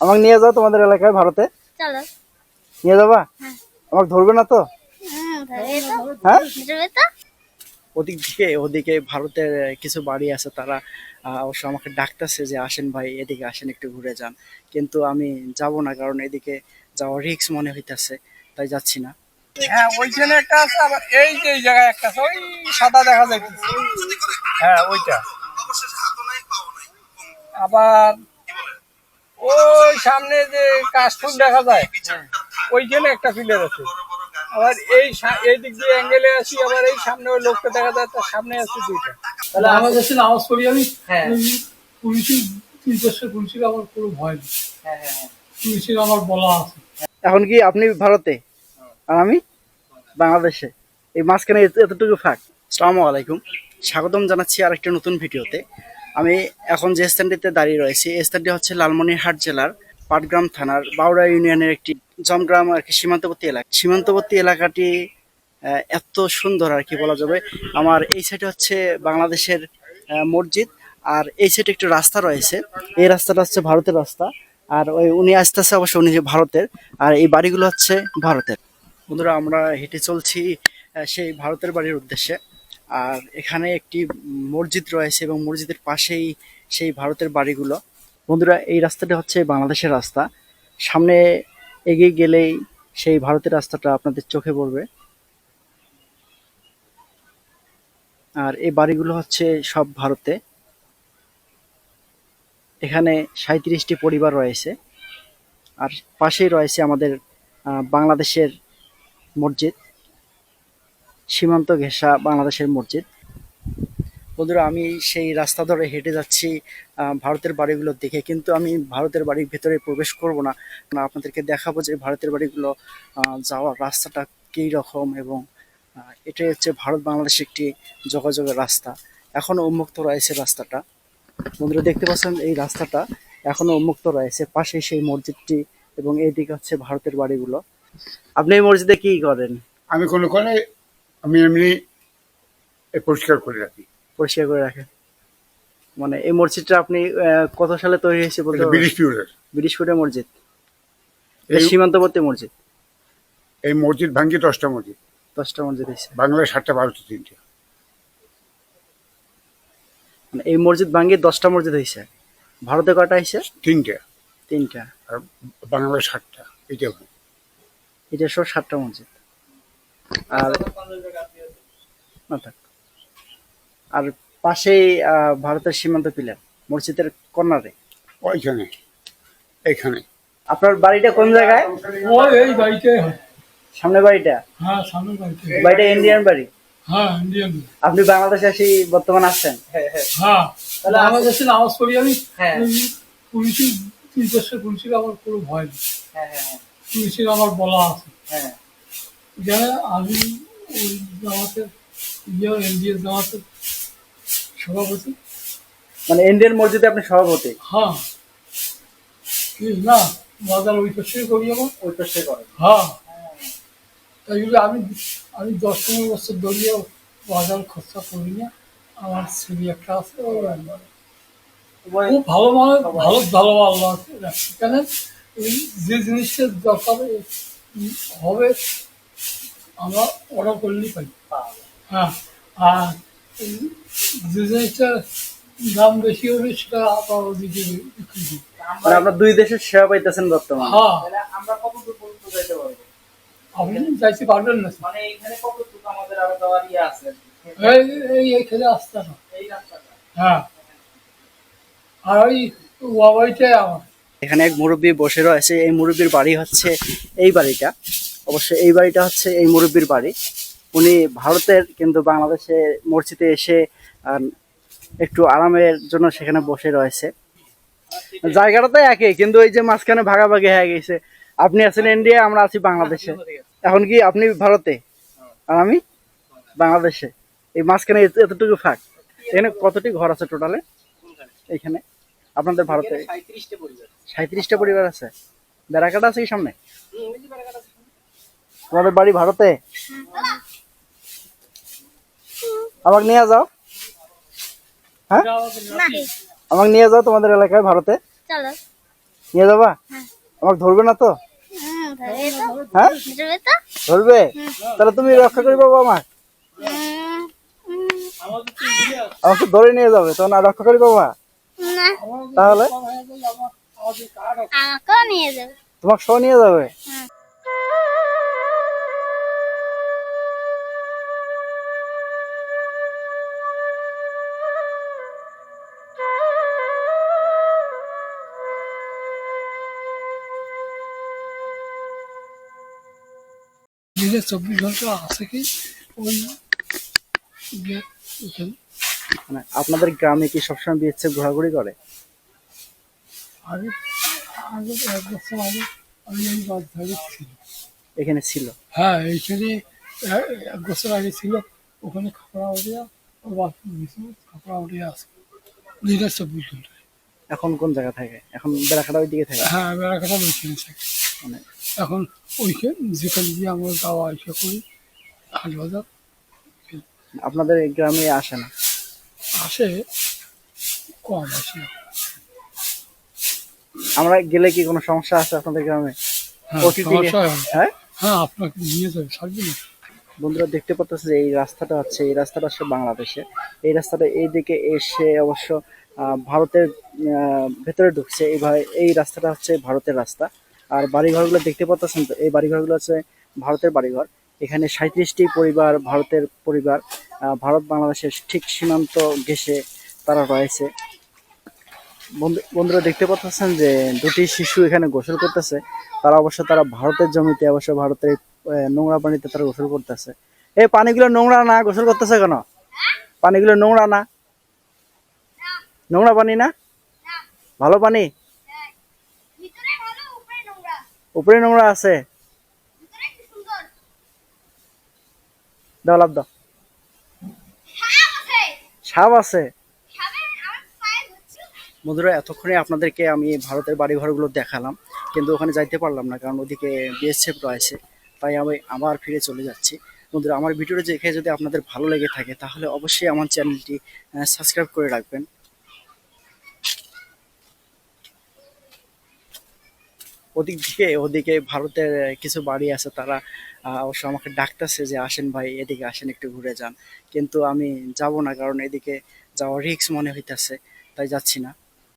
আমাকে নিয়ে যাও তোমাদের এলাকায় ভারতে। চলো। নিয়ে যাবা? হ্যাঁ। আমাকে ধরবে না তো? হ্যাঁ ওদিক থেকে ওদিকে ভারতের কিছু বাড়ি আছে তারা অবশ্য আমাকে ডাকতেছে যে আসেন ভাই এদিকে আসেন একটু ঘুরে যান। কিন্তু আমি যাব না কারণ এদিকে যাওয়া রিক্স মনে হইতাছে তাই যাচ্ছি না। হ্যাঁ ওইখানে একটা আছে আবার এই যে এই জায়গায় একটা আছে ওই সাদা দেখা যাইতেছে। হ্যাঁ ওইটা। আবার ওই সামনে যে কাশফুল দেখা যায় ওইখানে একটা ফিল্ডার আছে। আবার এই এই দিক দিয়ে অ্যাঙ্গেলে আসি আবার এই সামনে ওই লোকটা দেখা যায় তার সামনে আছে দুইটা। তাহলে বাংলাদেশে নামাজ পড়ি আমি? হ্যাঁ। পুলিশের বছর পুলিশের আমার কোনো ভয় নেই। পুলিশের আমার বলা আছে। এখন কি আপনি ভারতে? আর আমি? বাংলাদেশে। এই মাঝখানে এত- এতটুকু ফাঁক। সালামু আলাইকুম। স্বাগতম জানাচ্ছি আরেকটা নতুন ভিডিওতে। আমি এখন যে স্থানটিতে দাঁড়িয়ে রয়েছি, এই স্থানটি হচ্ছে লালমনিরহাট জেলার পাটগ্রাম থানার বাউড়া ইউনিয়নের একটি জমগ্রাম আর কি সীমান্তবর্তী এলাকা। সীমান্তবর্তী এলাকাটি এত সুন্দর আর কি বলা যাবে। আমার এই সাইডে হচ্ছে বাংলাদেশের মসজিদ আর এই সাইডে একটি রাস্তা রয়েছে। এই রাস্তাটা হচ্ছে ভারতের রাস্তা আর ওই উনি আসতেছে অবশ্য উনি যে ভারতের আর এই বাড়িগুলো হচ্ছে ভারতের। বন্ধুরা, আমরা হেঁটে চলছি সেই ভারতের বাড়ির উদ্দেশ্যে। আর এখানে একটি মসজিদ রয়েছে এবং মসজিদের পাশেই সেই ভারতের বাড়িগুলো। বন্ধুরা, এই রাস্তাটা হচ্ছে বাংলাদেশের রাস্তা। সামনে এগিয়ে গেলেই সেই ভারতের রাস্তাটা আপনাদের চোখে পড়বে। আর এই বাড়িগুলো হচ্ছে সব ভারতে। এখানে সাঁত্রিশটি পরিবার রয়েছে। আর পাশেই রয়েছে আমাদের বাংলাদেশের মসজিদ। সীমান্ত ঘেঁষা বাংলাদেশের মসজিদ। বন্ধুরা, আমি সেই রাস্তা ধরে হেঁটে যাচ্ছি ভারতের বাড়িগুলো দেখে। কিন্তু আমি ভারতের বাড়ির ভেতরে প্রবেশ করব না। আপনাদেরকে দেখাবো যে ভারতের বাড়িগুলো যাওয়ার রাস্তাটা কী রকম এবং এটাই হচ্ছে ভারত বাংলাদেশ একটি যোগাযোগের রাস্তা। এখনও উন্মুক্ত রয়েছে রাস্তাটা। বন্ধুরা, দেখতে পাচ্ছেন এই রাস্তাটা এখনও উন্মুক্ত রয়েছে। পাশে সেই মসজিদটি এবং এইদিকে হচ্ছে ভারতের বাড়িগুলো। আপনি এই মসজিদে কি করেন? আমি কোনো কোনে আমি এমনি পরিষ্কার করে রাখি। পরিষ্কার করে রাখেন। মানে এই মসজিদটা আপনি কত সালে তৈরি হয়েছে বলতে ব্রিটিশ পিরিয়ডের ব্রিটিশ ফুটের মসজিদ। সীমান্তবর্তী মসজিদ। এই মসজিদ ভাঙ্গি দশটা মসজিদ। দশটা মসজিদ হয়েছে। বাংলায় সাতটা ভারতে তিনটে। মানে এই মসজিদ ভাঙ্গিয়ে দশটা মসজিদ হয়েছে। ভারতে কয়টা হয়েছে? তিনটে। তিনটা। আর বাংলায় সাতটা। এটা এটা সব সাতটা মসজিদ। আর না থাক। আর পাশেই ভারতের সীমান্ত পিলার মসজিদের কর্নারে। ওইখানে এখানে আপনার বাড়িটা কোন জায়গায়? ওই এই বাড়িতে সামনে বাড়িটা? হ্যাঁ সামনে বাড়িতে। বাড়িটা ইন্ডিয়ান বাড়ি? হ্যাঁ ইন্ডিয়ান আপনি বাংলাদেশে আসি বর্তমান আসছেন হ্যাঁ তাহলে বাংলাদেশে নামাজ পড়ি আমি। পুলিশের দুই বছর পুলিশের আমার কোনো ভয় নেই। পুলিশের আমার বলা আছে। এখানে আমি ওই জামাতের ইয়ে এনডিএ জামাতের সভাপতি। মানে ইন্ডিয়ান মসজিদে আপনি সভাপতি? হ্যাঁ। না বাজার ওই পাশে করি আমার ওই পাশে করেন। হ্যাঁ। তাই আমি আমি দশ পনেরো বছর ধরিয়ে বাজার খরচা করি না। আমার ছেলে একটা আছে ও খুব ভালো মানে ভালো ভালো আল্লাহ এই যে জিনিসটা দরকার হবে আমরা অর্ডার করলেই পাই হ্যাঁ আর এই যে জিনিসটা দাম বেশি হবে সেটা আবার ওদিকে বিক্রি করি। মানে আপনার দুই দেশের সেবা পাইতেছেন বর্তমানে? হ্যাঁ। আমরা কত দূর পর্যন্ত যাইতে পারব। আপনি যাইতে পারবেন না। মানে এখানে কত দূর আমাদের আরও যাওয়ার ইয়ে আছে। এই এই এখানে আসতে না এই রাস্তাটা। হ্যাঁ। আর ওই ওয়াবাইটাই আমার। এখানে এক মুরব্বী বসে রয়েছে এই মুরব্বীর বাড়ি হচ্ছে এই বাড়িটা। অবশ্য এই বাড়িটা হচ্ছে এই মুরব্বীর বাড়ি। উনি ভারতের কিন্তু বাংলাদেশে মসজিদে এসে একটু আরামের জন্য সেখানে বসে রয়েছে। জায়গাটা তো একই কিন্তু ওই যে মাঝখানে ভাগাভাগি হয়ে গেছে। আপনি আছেন ইন্ডিয়া আমরা আছি বাংলাদেশে। এখন কি আপনি ভারতে? আর আমি বাংলাদেশে। এই মাঝখানে এতটুকু ফাঁক। এখানে কতটি ঘর আছে টোটালে? এখানে। আপনাদের ভারতে? সাঁত্রিশটা পরিবার। আছে। বেড়াকাটা আছে কি সামনে? তোমাদের বাড়ি ভারতে? আমাকে নিয়ে যাও। হ্যাঁ? আমাকে নিয়ে যাও তোমাদের এলাকায় ভারতে। নিয়ে যাবা? হ্যাঁ। আমাকে ধরবে না তো? হ্যাঁ? ধরবে তাহলে তুমি রক্ষা করে পাবো উম, আমাকে ধরে নিয়ে যাবে তখন আর রক্ষা করে পাবা তাহলে? তোমাকে সহ নিয়ে যাবে? দিনে চব্বিশ ঘণ্টা আছে কি ওই মানে আপনাদের গ্রামে কি সবসময় বিয়েছে ঘোরাঘুরি করে? আগে আগে এক বছর আগে আমি এই বাজারে ছিল এখানে ছিল? হ্যাঁ এইখানে এক বছর আগে ছিল ওখানে খাপড়া উঠিয়া ওর বাথরুম খাপড়া উঠিয়া আছে দিনে চব্বিশ ঘণ্টা এখন কোন জায়গা থাকে? এখন বেড়াখাটা ওই দিকে থাকে? হ্যাঁ বেড়াকাটা ওইখানে থাকে। মানে। এখন ওইখানে যেখানে গিয়ে আমরা যাওয়া আসা করি হাট বাজার। আপনাদের এই গ্রামে আসে না? আসে কম আসে না। আমরা গেলে কি কোনো সমস্যা আছে আপনাদের গ্রামে? হ্যাঁ হয়। হ্যাঁ? আপনাকে নিয়ে যাবে থাকবে না। বন্ধুরা দেখতে পাচ্ছেন যে এই রাস্তাটা হচ্ছে এই রাস্তাটা হচ্ছে বাংলাদেশে এই রাস্তাটা এই দিকে এসে অবশ্য আহ, ভারতের আহ, ভেতরে ঢুকছে। এইভাবে এই রাস্তাটা হচ্ছে ভারতের রাস্তা। আর বাড়িঘরগুলো দেখতে পাচ্ছেন তো, এই বাড়িঘরগুলো হচ্ছে ভারতের বাড়িঘর। এখানে সাঁত্রিশটি পরিবার, ভারতের পরিবার ভারত বাংলাদেশের ঠিক সীমান্ত ঘেঁষে তারা রয়েছে। বন্ধু- বন্ধুরা দেখতে পাচ্ছেন যে দুটি শিশু এখানে গোসল করতেছে। তারা অবশ্য তারা ভারতের জমিতে, অবশ্য ভারতের নোংরা পানিতে তারা গোসল করতেছে। এই পানিগুলো নোংরা না, গোসল করতেছে কেন? পানিগুলো নোংরা না? নোংরা পানি না? ভালো পানি ভিতরে ভালো উপরে নোংরা উপরে নোংরা আছে। দাও, লাভ দাও। সাপ আছে। বন্ধুরা, এতক্ষণে আপনাদেরকে আমি ভারতের বাড়ি ঘরগুলো দেখালাম, কিন্তু ওখানে যাইতে পারলাম না, কারণ ওদিকে বিএসএফ রয়েছে, তাই আমি আবার ফিরে চলে যাচ্ছি। বন্ধুরা, আমার ভিডিওটা দেখে যদি আপনাদের ভালো লেগে থাকে, তাহলে অবশ্যই আমার চ্যানেলটি সাবস্ক্রাইব করে রাখবেন। ওদিক থেকে ওদিকে ভারতের কিছু বাড়ি আছে, তারা অবশ্য আমাকে ডাকতেছে যে, আসেন ভাই, এদিকে আসেন, একটু ঘুরে যান। কিন্তু আমি যাব না, কারণ এদিকে যাওয়ার রিক্স মনে হইতেছে, তাই যাচ্ছি না।